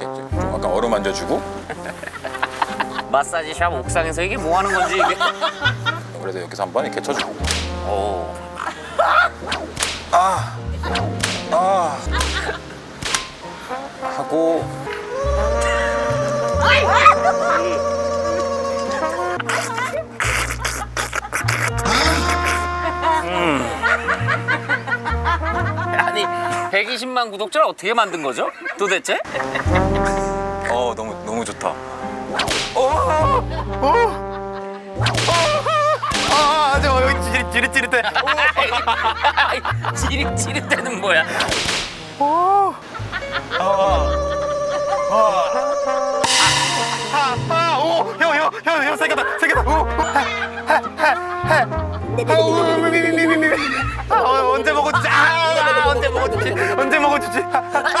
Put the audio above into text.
이렇게 좀 약간 어루만져주고. 마사지 샵 옥상에서 이게 뭐 하는 건지 이게. 그래서 여기서 한번 이렇게 쳐주고. 오. 아 하고 120만 구독자를 어떻게 만든 거죠? 도대체? 어 너무 너무 좋다. 아, 저 여기 지릿 지릿지릿해. 지릿지릿대는 뭐야? 아, 오, 형, 형, 형, 형, 세겠다, 세겠다. 오, 하, 하, 하, 하. 아우, 미, 미, 미, 미, 미, 미. 아, 어, 언제? 아, 아, 언제 먹어주지? 언제 먹어주지?